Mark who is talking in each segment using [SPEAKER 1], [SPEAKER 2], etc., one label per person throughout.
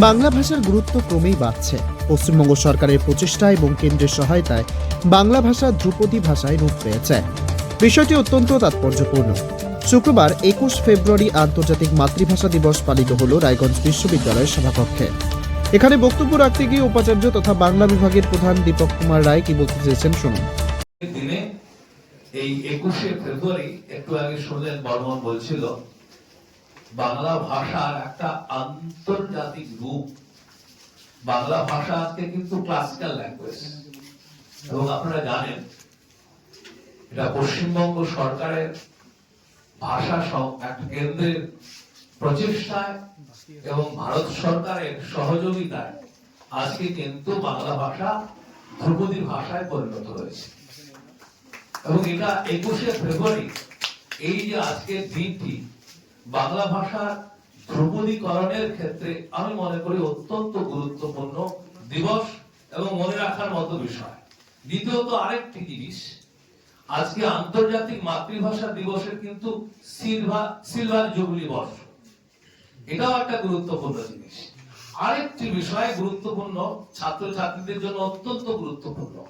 [SPEAKER 1] বাংলা ভাষার গুরুত্ব ক্রমেই বাড়ছে। পশ্চিমবঙ্গ সরকারের প্রচেষ্টা এবং কেন্দ্রের সহায়তায় বাংলা ভাষা ধ্রুপদী ভাষায় রূপ পেয়েছে। বিষয়টি অত্যন্ত তাৎপর্যপূর্ণ। শুক্রবার একুশ ফেব্রুয়ারি আন্তর্জাতিক মাতৃভাষা দিবস পালিত হল রায়গঞ্জ বিশ্ববিদ্যালয়ের সভাকক্ষে। এখানে বক্তব্য রাখতে গিয়ে উপাচার্য তথা বাংলা বিভাগের প্রধান দীপক কুমার রায় কি বলতে চেয়েছেন শুনুন।
[SPEAKER 2] এই একুশে ফেব্রুয়ারি একটু আগে শুনলেন বর্মন বলছিল বাংলা ভাষার একটা আন্তর্জাতিক রূপ। বাংলা ভাষা আজকে কিন্তু ক্লাসিক্যাল ল্যাঙ্গুয়েজ এবং আপনারা জানেন, এটা পশ্চিমবঙ্গ সরকারের ভাষা একটা কেন্দ্রের প্রচেষ্টায় এবং ভারত সরকারের সহযোগিতায় আজকে কিন্তু বাংলা ভাষা ধ্রুপদী ভাষায় পরিণত হয়েছে। এবং এটা একুশে ফেব্রুয়ারি, এই যে আজকের দিনটি বাংলা ভাষার ধ্রুপদীকরণের ক্ষেত্রে আমি মনে করি অত্যন্ত গুরুত্বপূর্ণ দিবস এবং মনে রাখার মতো বিষয়। দ্বিতীয়ত আরেকটি জিনিস, আজকে আন্তর্জাতিক মাতৃভাষা দিবসের কিন্তু সিলভার সিলভার জুবলি বর্ষ। এটাও একটা গুরুত্বপূর্ণ জিনিস। আরেকটি বিষয় গুরুত্বপূর্ণ, ছাত্রছাত্রীদের জন্য অত্যন্ত গুরুত্বপূর্ণ।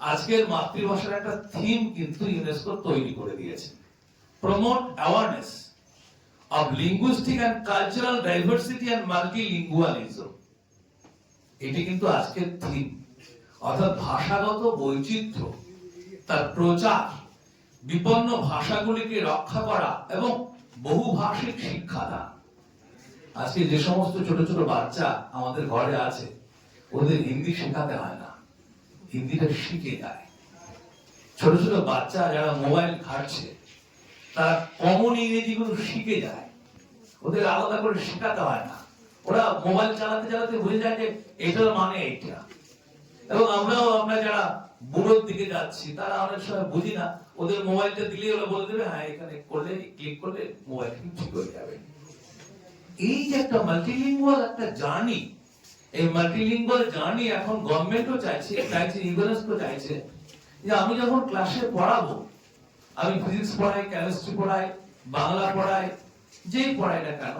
[SPEAKER 2] আজকের মাতৃভাষার একটা থিম কিন্তু ইউনেস্কো তৈরি করে দিয়েছে। Promote awareness of linguistic and cultural diversity and multilingualism এটি কিন্তু আজকের থিম অর্থাৎ ভাষাগত বৈচিত্র্য, তার প্রচার, বিপন্ন ভাষাগুলিকে রক্ষা করা এবং বহুভাষিক শিক্ষাদান। আজকে যে সমস্ত ছোট ছোট বাচ্চা আমাদের ঘরে আছে, ওদের হিন্দি শেখাতে হয় না। হিন্দিটা শিখে যায়। ছোট ছোট বাচ্চা যারা মোবাইল ঘাটছে তারা কমন ইংরেজিগুলো শিখে যায়। ওদের আলাদা করে শেখাতে হয় না। ওরা মোবাইল চালাতে চালাতে বুঝে যায় যে এটার মানে এইটা এবং আমরাও, আমরা যারা বুড়োর দিকে যাচ্ছি, তারা অনেক সময় বুঝি না। ওদের মোবাইলটা দিলে ওরা বলে দেবে হ্যাঁ এখানে করলে ক্লিক করলে মোবাইল ঠিক হয়ে যাবে। এই যে একটা মাল্টিলিঙ্গুয়াল একটা জার্নি এই মাল্টিলিঙ্গুয়াল জার্নি এখন গভর্নমেন্টও চাইছে চাইছে ইউনেস্কো চাইছে যে আমি যখন ক্লাসে পড়াবো আমি ফিজিক্স পড়াই কেমিস্ট্রি পড়াই, বাংলা পড়াই, যেই পড়াই না কেন,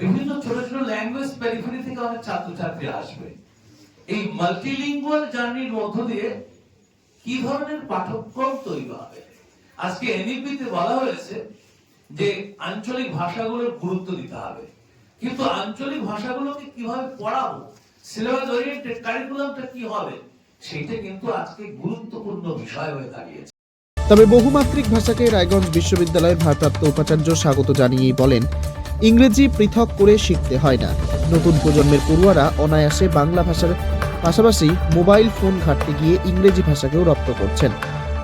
[SPEAKER 2] বিভিন্ন ছোট ছোট ল্যাঙ্গুয়েজ পেরিফেরি থেকে অনেক ছাত্রছাত্রী আসবে। এই মাল্টিলিঙ্গুয়াল জার্নির মধ্য দিয়ে কি ধরনের পাঠ্যক্রম তৈরি হবে? আজকে এনইপি তে বলা হয়েছে যে, আঞ্চলিক ভাষাগুলোর গুরুত্ব দিতে হবে। কিন্তু আঞ্চলিক ভাষাগুলোকে কীভাবে পড়াবো? সিলেবাস ওরিয়েন্টেড কারিকুলামটা কি হবে? সেটা কিন্তু আজকে গুরুত্বপূর্ণ বিষয় হয়ে দাঁড়িয়েছে।
[SPEAKER 1] তবে বহুমাত্রিক ভাষাকে রায়গঞ্জ বিশ্ববিদ্যালয়ের ভারপ্রাপ্ত উপাচার্য স্বাগত জানিয়েই বলেন, ইংরেজি পৃথক করে শিখতে হয় না। নতুন প্রজন্মের পড়ুয়ারা অনায়াসে বাংলা ভাষার পাশাপাশি মোবাইল ফোন ঘাটতে গিয়ে ইংরেজি ভাষাকেও রপ্ত করছেন,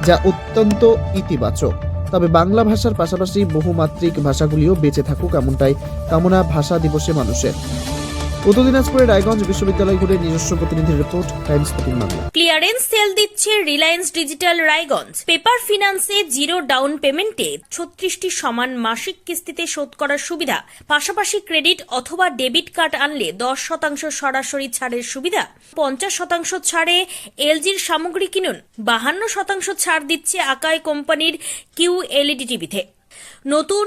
[SPEAKER 1] যা অত্যন্ত ইতিবাচক। তবে বাংলা ভাষার পাশাপাশি বহুমাত্রিক ভাষাগুলিও বেঁচে থাকুক এমনটাই কামনা ভাষা দিবসে মানুষের। উত্তর দিনাজপুরের রায়গঞ্জ বিশ্ববিদ্যালয় ঘুরে নিজস্ব প্রতিনিধির report, Times fourteen Bangla.
[SPEAKER 3] Clearance sale দিচ্ছে রিলায়েন্স ডিজিটাল রায়গঞ্জ। পেপার ফিনান্সে জিরো ডাউন পেমেন্টে ছত্রিশটি সমান মাসিক কিস্তিতে শোধ করার সুবিধা। পাশাপাশি ক্রেডিট অথবা ডেবিট কার্ড আনলে দশ শতাংশ সরাসরি ছাড়ের সুবিধা। পঞ্চাশ শতাংশ ছাড়ে এলজির সামগ্রী কিনুন। বাহান্ন শতাংশ ছাড় দিচ্ছে আকাই কোম্পানির কিউ এলইডি টিভিতে। নতুন